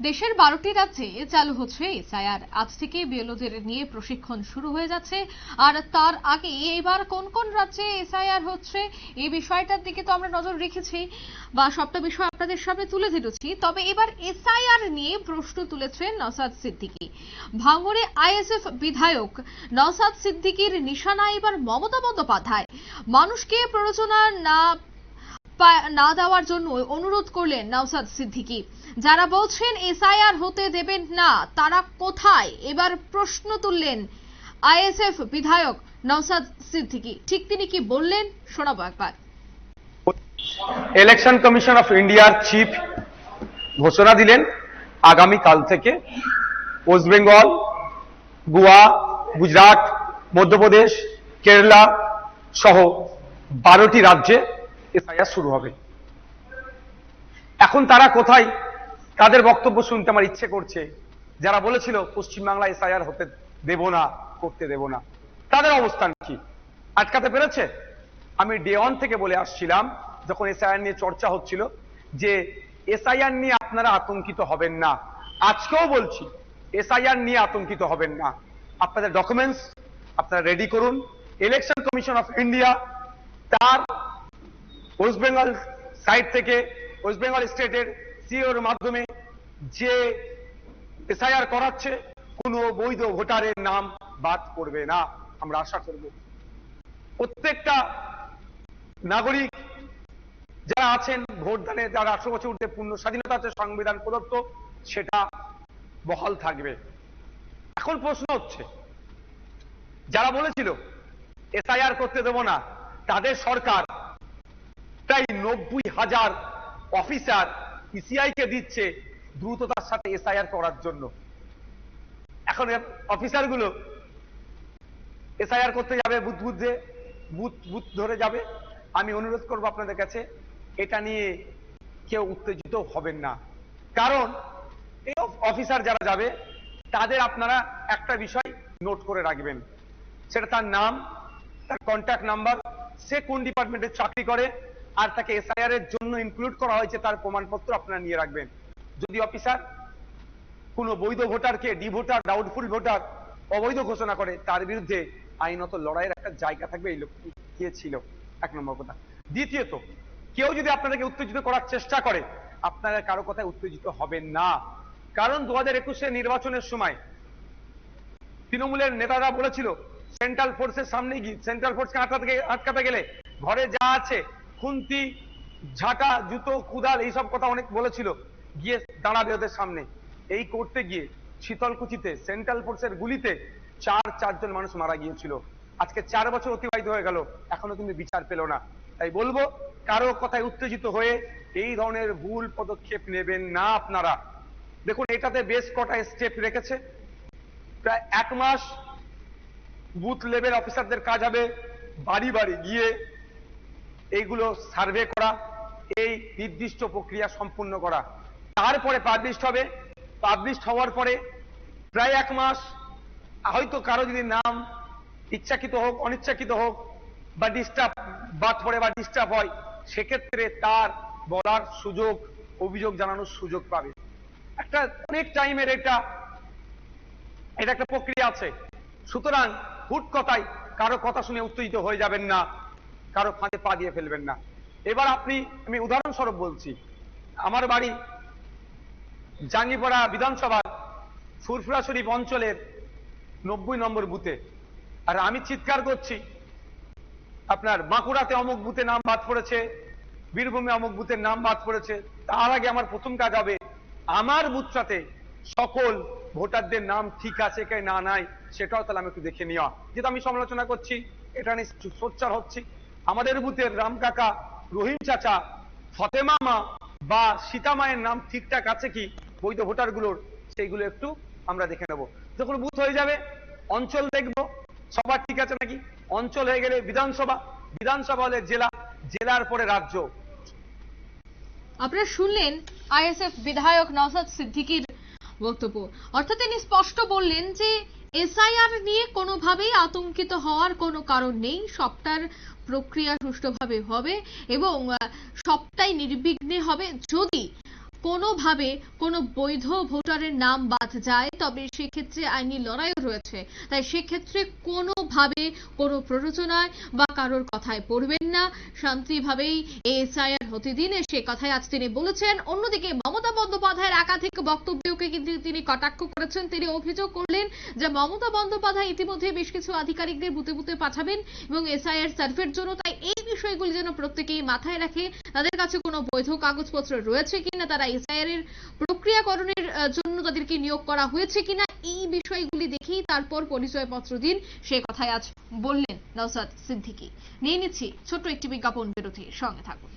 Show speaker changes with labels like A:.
A: দেশের বারোটি রাজ্যে চালু হচ্ছে এসআইআর। আজ থেকে বিএলওদের নিয়ে প্রশিক্ষণ শুরু হয়ে যাচ্ছে। আর তার আগে এবার কোন কোন রাজ্যে এসআইআর হচ্ছে এই বিষয়টার দিকে তো আমরা নজর রেখেছি বা সবটা বিষয় আপনাদের সামনে তুলে ধরেছি। তবে এবার এসআইআর নিয়ে প্রশ্ন তুলেছেন নসাদ সিদ্দিকী। ভাঙড়ে আইএসএফ বিধায়ক নসাদ সিদ্দিকীর নিশানা এবার মমতা বন্দ্যোপাধ্যায়। মানুষকে প্ররোচনা না না দেওয়ার জন্য অনুরোধ করলেন নওসাদ সিদ্দিকী। যারা বলছেন এসআইআর হতে দেবেন না, তারা কোথায়? এবার প্রশ্ন তুললেন আইএসএফ বিধায়ক নওসাদ সিদ্দিকী। ঠিক তিনি কি বললেন? শোনাবো একবার।
B: ইলেকশন কমিশন অফ ইন্ডিয়ার চিফ ঘোষণা দিলেন আগামী কাল থেকে ওয়েস্ট বেঙ্গল গোয়া গুজরাট মধ্যপ্রদেশ কেরালা সহ বারোটি রাজ্যে এসআইআর শুরু হবে। এখন তারা কোথায়? তাদের বক্তব্য শুনতে আমার ইচ্ছে করছে। যারা বলেছিল পশ্চিমবাংলা এসআইআর হতে দেব না, করতে দেব না। তাদের অবস্থান কি? আটকাতে পেরেছে? আমি ডে ওয়ান থেকে বলে আসছিলাম, যখন এসআইআর নিয়ে চর্চা হচ্ছিল, যে এসআইআর নিয়ে আপনারা আতঙ্কিত হবেন না। আজকেও বলছি এসআইআর নিয়ে আতঙ্কিত হবেন না। আপনাদের ডকুমেন্টস আপনারা রেডি করুন। ইলেকশন কমিশন অফ ইন্ডিয়া তার ওয়েস্ট বেঙ্গল সাইড থেকে ওয়েস্ট বেঙ্গল স্টেটের সিওর মাধ্যমে যে এসআইআর করাচ্ছে, কোনো বৈধ ভোটারের নাম বাদ পড়বে না, আমরা আশা করব। প্রত্যেকটা নাগরিক যারা আছেন, ভোটদানে যারা আঠারো বছর উঠতে পূর্ণ স্বাধীনতা আছে, সংবিধান প্রদত্ত, সেটা বহাল থাকবে। এখন প্রশ্ন হচ্ছে, যারা বলেছিল এসআইআর করতে দেব না, তাদের সরকার প্রায় নব্বই হাজার অফিসার ইসিআই কে দিচ্ছে দ্রুততার সাথে এসআইআর করার জন্য। এখন অফিসারগুলো এসআইআর করতে যাবে, বুথ বুথে বুথ বুথ ধরে যাবে। আমি অনুরোধ করব আপনাদের কাছে, এটা নিয়ে কেউ উত্তেজিত হবেন না। কারণ এই অফিসার যারা যাবে, তাদের আপনারা একটা বিষয় নোট করে রাখবেন। সেটা তার নাম, তার কন্ট্যাক্ট নাম্বার সে কোন ডিপার্টমেন্টে চাকরি করে আর তাকে এসআইআর এর জন্য ইনক্লুড করা হয়েছে, তার প্রমাণপত্র আপনারা নিয়ে রাখবেন। যদি অফিসার কোন বৈধ ভোটারকে ডি ভোটার ডাউটফুল ভোটার অবৈধ ঘোষণা করে, তার বিরুদ্ধে আইনত লড়াইয়ের একটা জায়গা থাকবে, এই লোক কে ছিল এক নম্বর কথা। দ্বিতীয়ত, কেউ যদি আপনাদেরকে উত্তেজিত করার চেষ্টা করে, আপনারা কারও কথায় উত্তেজিত হবেন না। কারণ দু হাজার একুশে নির্বাচনের সময় তৃণমূলের নেতারা বলেছিল সেন্ট্রাল ফোর্সের সামনে গিয়ে সেন্ট্রাল ফোর্সকে আটকাতে আটকাতে গেলে ঘরে যা আছে খুন্তি, ঝাঁটা, জুতো, কুদাল এইসব কথা অনেক বলেছিল। গিয়ে দাঁড়াবে ওদের সামনে। এই করতে গিয়ে শীতলকুচিতে, সেন্ট্রাল ফোর্সের গুলিতে চার, চারজন মানুষ মারা গিয়েছিল। আজকে চার বছর অতিবাহিত হয়ে গেল, এখনও কিন্তু বিচার পেল না। তাই বলব, কারও কথায় উত্তেজিত হয়ে এই ধরনের ভুল পদক্ষেপ নেবেন না আপনারা। দেখুন, এটাতে বেশ কটা স্টেপ রেখেছে। প্রায় এক মাস বুথ লেভেল অফিসারদের কাজ হবে, বাড়ি বাড়ি গিয়ে এইগুলো সার্ভে করা, এই নির্দিষ্ট প্রক্রিয়া সম্পূর্ণ করা। তারপরে পাবলিশ হবে। পাবলিশ হওয়ার পরে প্রায় এক মাস, হয়তো কারও যদি নাম ইচ্ছাকৃত হোক, অনিচ্ছাকৃত হোক, বা ডিস্টার্ব বাদ পড়ে বা ডিস্টার্ব হয়, সেক্ষেত্রে তার বলার সুযোগ, অভিযোগ জানানোর সুযোগ পাবে। একটা অনেক টাইমের এটা এটা একটা প্রক্রিয়া আছে। সুতরাং হুট কথায় কারও কথা শুনে উত্তেজিত হয়ে যাবেন না। কারও ফাঁদে পা দিয়ে ফেলবেন না। এবার আপনি, আমি উদাহরণস্বরূপ বলছি, আমার বাড়ি জাঙ্গিপাড়া বিধানসভার ফুরফুরা শরীফ অঞ্চলের নব্বই নম্বর বুথে। আর আমি চিৎকার করছি, আপনার বাঁকুড়াতে অমুক বুথে নাম বাদ পড়েছে, বীরভূমে অমুক বুথের নাম বাদ পড়েছে, তার আগে আমার প্রথম কাজ হবে, আমার বুথটাতে সকল ভোটারদের নাম ঠিক আছে কে না নাই, সেটাও তাহলে আমি একটু দেখে নেওয়া। যেহেতু আমি সমালোচনা করছি, এটা নিয়ে সোচ্চার হচ্ছি। আমাদের বুথের রাম কাকা, রহিম চাচা, ফতেমা মা বা সীতা মায়ের নাম ঠিকঠাক আছে কি? বৈধ ভোটারগুলোর সেইগুলো একটু আমরা দেখে নেব। যখন বুথ হয়ে যাবে, অঞ্চল দেখব। সবার ঠিক আছে নাকি? অঞ্চল হয়ে গেলে বিধানসভা। বিধানসভা হলে জেলা, জেলার পরে রাজ্য।
A: আপনারা শুনলেন আইএসএফ বিধায়ক নওসাদ সিদ্দিকীর বক্তব্য। অর্থাৎ তিনি স্পষ্ট বললেন যে এসআইআর নিয়ে কোনোভাবেই আতঙ্কিত হওয়ার কোনো কারণ নেই। সবটার প্রক্রিয়া সুষ্ঠুভাবে হবে এবং সবটাই নির্বিঘ্নে হবে। যদি কোনোভাবে কোনো বৈধ ভোটারের নাম বাদ যায়, তবে সেক্ষেত্রে আইনি লড়াইও রয়েছে। তাই সেক্ষেত্রে কোনোভাবে কোনো প্ররোচনায় বা কারোর কথায় পড়বেন না। শান্তিভাবেই এসআইআর হতে দিন। সে কথাই আজ তিনি বলেছেন। অন্যদিকে মমতা বন্দ্যোপাধ্যায়ের একাধিক বক্তব্যকে কিন্তু তিনি কটাক্ষ করেছেন। তিনি অভিযোগ করলেন যে মমতা বন্দ্যোপাধ্যায় ইতিমধ্যে বেশ কিছু আধিকারিকদের বুতে বুতে পাঠাবেন এবং এসআইআর সার্ভের জন্য। তাই এই বিষয়গুলি যেন প্রত্যেকেই মাথায় রাখে। তাদের কাছে কোনো বৈধ কাগজপত্র রয়েছে কিনা, তারা এসআইআর এর প্রক্রিয়াকরণের জন্য তাদেরকে নিয়োগ করা হয়েছে কিনা এই বিষয়গুলি দেখেই তারপর পরিচয়পত্র দিন সে কথাই আজ বললেন নওসাদ সিদ্দিকী। নিয়ে নিচ্ছি ছোট্ট একটি বিজ্ঞাপন বিরতির সঙ্গে থাকুন।